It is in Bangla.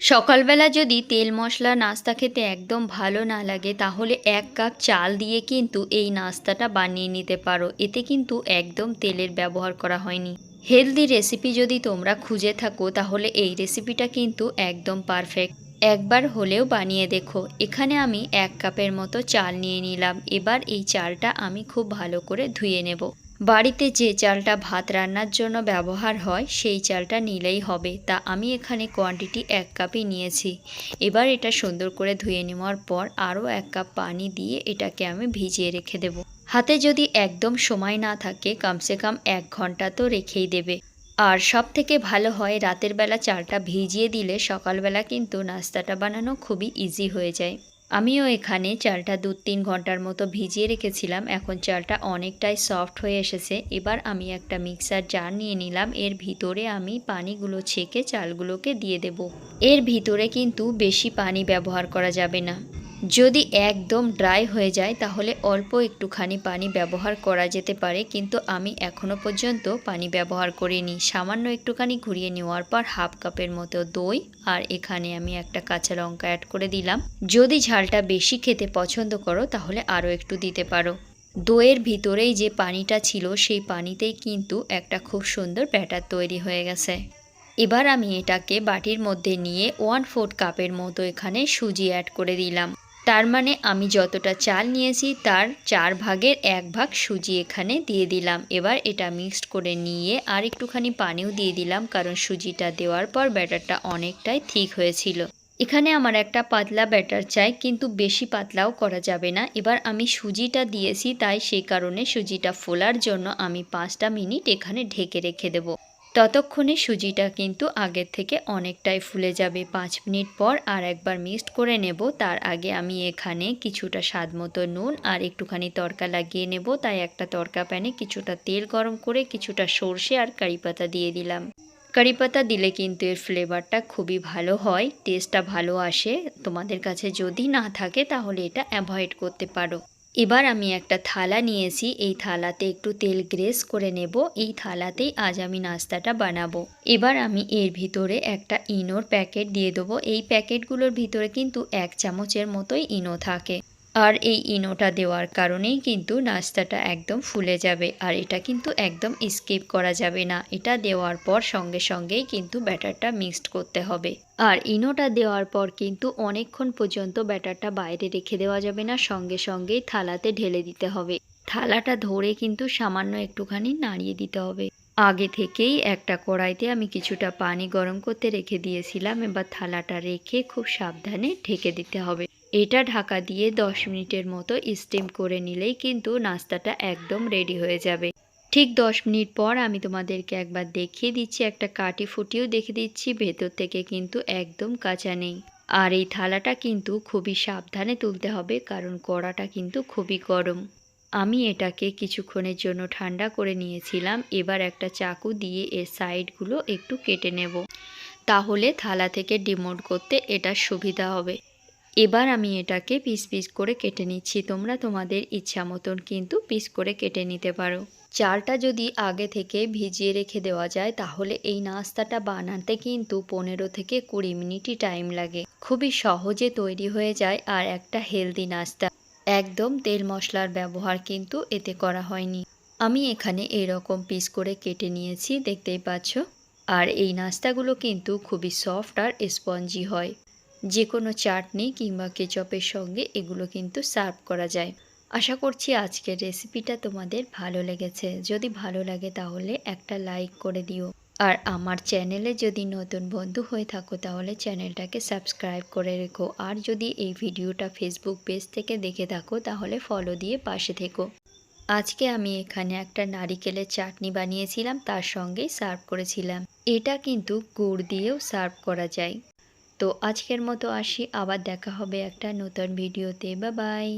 সকালবেলা যদি তেল মশলা নাস্তা খেতে একদম ভালো না লাগে, তাহলে এক কাপ চাল দিয়ে কিন্তু এই নাস্তাটা বানিয়ে নিতে পারো। এতে কিন্তু একদম তেলের ব্যবহার করা হয়নি। হেলদি রেসিপি যদি তোমরা খুঁজে থাকো, তাহলে এই রেসিপিটা কিন্তু একদম পারফেক্ট। একবার হলেও বানিয়ে দেখো। এখানে আমি এক কাপের মতো চাল নিয়ে নিলাম। এবার এই চালটা আমি খুব ভালো করে ধুয়ে নেব। বাড়িতে যে চালটা ভাত রান্নার জন্য ব্যবহার হয়, সেই চালটা নিলেই হবে। তা আমি এখানে কোয়ান্টিটি এক কাপই নিয়েছি। এবার এটা সুন্দর করে ধুয়ে নেওয়ার পর আরও এক কাপ পানি দিয়ে এটাকে আমি ভিজিয়ে রেখে দেব। হাতে যদি একদম সময় না থাকে, কমসে কম এক ঘণ্টা তো রেখেই দেবে। আর সব থেকে ভালো হয়, রাতের বেলা চালটা ভিজিয়ে দিলে সকালবেলা কিন্তু নাস্তাটা বানানো খুবই ইজি হয়ে যায়। আমিও এখানে চালটা দু তিন ঘণ্টার মতো ভিজিয়ে রেখেছিলাম। এখন চালটা অনেকটাই সফট হয়ে এসেছে। এবার আমি একটা মিক্সার জার নিয়ে নিলাম। এর ভিতরে আমি পানিগুলো ছেঁকে চালগুলোকে দিয়ে দেব। এর ভিতরে কিন্তু বেশি পানি ব্যবহার করা যাবে না। যদি একদম ড্রাই হয়ে যায়, তাহলে অল্প একটুখানি পানি ব্যবহার করা যেতে পারে, কিন্তু আমি এখনও পর্যন্ত পানি ব্যবহার করিনি। সামান্য একটুখানি ঘুরিয়ে নেওয়ার পর হাফ কাপের মতো দই, আর এখানে আমি একটা কাঁচা লঙ্কা অ্যাড করে দিলাম। যদি ঝালটা বেশি খেতে পছন্দ করো, তাহলে আরও একটু দিতে পারো। দইয়ের ভিতরেই যে পানিটা ছিল, সেই পানিতেই কিন্তু একটা খুব সুন্দর ব্যাটার তৈরি হয়ে গেছে। এবার আমি এটাকে বাটির মধ্যে নিয়ে ওয়ান ফোর্থ কাপের মতো এখানে সুজি অ্যাড করে দিলাম। তার মানে আমি যতটা চাল নিয়েছি, তার চার ভাগের এক ভাগ সুজি এখানে দিয়ে দিলাম। এবার এটা মিক্সড করে নিয়ে আর একটুখানি পানিও দিয়ে দিলাম, কারণ সুজিটা দেওয়ার পর ব্যাটারটা অনেকটাই ঠিক হয়েছিল। এখানে আমার একটা পাতলা ব্যাটার চাই, কিন্তু বেশি পাতলাও করা যাবে না। এবার আমি সুজিটা দিয়েছি, তাই সেই কারণে সুজিটা ফোলার জন্য আমি পাঁচটা মিনিট এখানে ঢেকে রেখে দেবো। ততক্ষণে সুজিটা কিন্তু আগের থেকে অনেকটাই ফুলে যাবে। পাঁচ মিনিট পর আর একবার মিক্সড করে নেব। তার আগে আমি এখানে কিছুটা স্বাদ মতো নুন আর একটুখানি তরকা লাগিয়ে নেব। তাই একটা তরকা প্যানে কিছুটা তেল গরম করে কিছুটা সর্ষে আর কারি পাতা দিয়ে দিলাম। কারি পাতা দিলে কিন্তু এর ফ্লেভারটা খুবই ভালো হয় টেস্টটা ভালো আসে। তোমাদের কাছে যদি না থাকে তাহলে এটা অ্যাভয়েড করতে পারো। এবার আমি একটা থালা নিয়েছি, এই থালাতে একটু তেল গ্রেস করে নেব, এই থালাতেই আজ আমি নাস্তাটা বানাবো। এবার আমি এর ভিতরে একটা ইনোর প্যাকেট দিয়ে দেবো, এই প্যাকেটগুলোর ভিতরে কিন্তু এক চামচের মতোই ইনো থাকে। আর এই ইনোটা দেওয়ার কারণেই কিন্তু নাস্তাটা একদম ফুলে যাবে। আর এটা কিন্তু একদম স্কিপ করা যাবে না। এটা দেওয়ার পর সঙ্গে সঙ্গেই কিন্তু ব্যাটারটা মিক্সড করতে হবে। আর ইনোটা দেওয়ার পর কিন্তু অনেকক্ষণ পর্যন্ত ব্যাটারটা বাইরে রেখে দেওয়া যাবে না। সঙ্গে সঙ্গেই থালাতে ঢেলে দিতে হবে। থালাটা ধরে কিন্তু সামান্য একটুখানি নাড়িয়ে দিতে হবে। আগে থেকেই একটা কড়াইতে আমি কিছুটা পানি গরম করতে রেখে দিয়েছিলাম। এবার থালাটা রেখে খুব সাবধানে ঢেকে দিতে হবে। এটা ঢাকা দিয়ে দশ মিনিটের মতো স্টিম করে নিলেই কিন্তু নাস্তাটা একদম রেডি হয়ে যাবে। ঠিক দশ মিনিট পর আমি তোমাদেরকে একবার দেখিয়ে দিচ্ছি, একটা কাটি ফুটিও দেখে দিচ্ছি, ভেতর থেকে কিন্তু একদম কাঁচা নেই। আর এই থালাটা কিন্তু খুবই সাবধানে তুলতে হবে, কারণ কড়াটা কিন্তু খুবই গরম। আমি এটাকে কিছুক্ষণের জন্য ঠান্ডা করে নিয়েছিলাম, এবার একটা চাকু দিয়ে এর সাইডগুলো একটু কেটে নেব। তাহলে থালা থেকে ডিমোট করতে এটা সুবিধা হবে। এবার আমি এটাকে পিস পিস করে কেটে নিচ্ছি। তোমরা তোমাদের ইচ্ছা মতন কিন্তু পিস করে কেটে নিতে পারো। চালটা যদি আগে থেকে ভিজিয়ে রেখে দেওয়া যায়, তাহলে এই নাস্তাটা বানাতে কিন্তু পনেরো থেকে কুড়ি মিনিটই টাইম লাগে। খুবই সহজে তৈরি হয়ে যায় আর একটা হেলদি নাস্তা। একদম তেল মশলার ব্যবহার কিন্তু এতে করা হয়নি। আমি এখানে এরকম পিস করে কেটে নিয়েছি, দেখতেই পাচ্ছ। আর এই নাস্তাগুলো কিন্তু খুবই সফট আর স্পঞ্জি হয়। যে কোনো চাটনি কিংবা কেচপের সঙ্গে এগুলো কিন্তু সার্ভ করা যায়। আশা করছি আজকের রেসিপিটা তোমাদের ভালো লেগেছে। যদি ভালো লাগে তাহলে একটা লাইক করে দিও। আর আমার চ্যানেলে যদি নতুন বন্ধু হয়ে থাকো তাহলে চ্যানেলটাকে সাবস্ক্রাইব করে রেখো। আর যদি এই ভিডিওটা ফেসবুক পেজ থেকে দেখে থাকো তাহলে ফলো দিয়ে পাশে থেকো। আজকে আমি এখানে একটা নারিকেলের চাটনি বানিয়েছিলাম, তার সঙ্গেই সার্ভ করেছিলাম। এটা কিন্তু গুড় দিয়েও সার্ভ করা যায়। তো আজকের মতো আসি আবার দেখা হবে একটা নতুন ভিডিওতে। বা বাই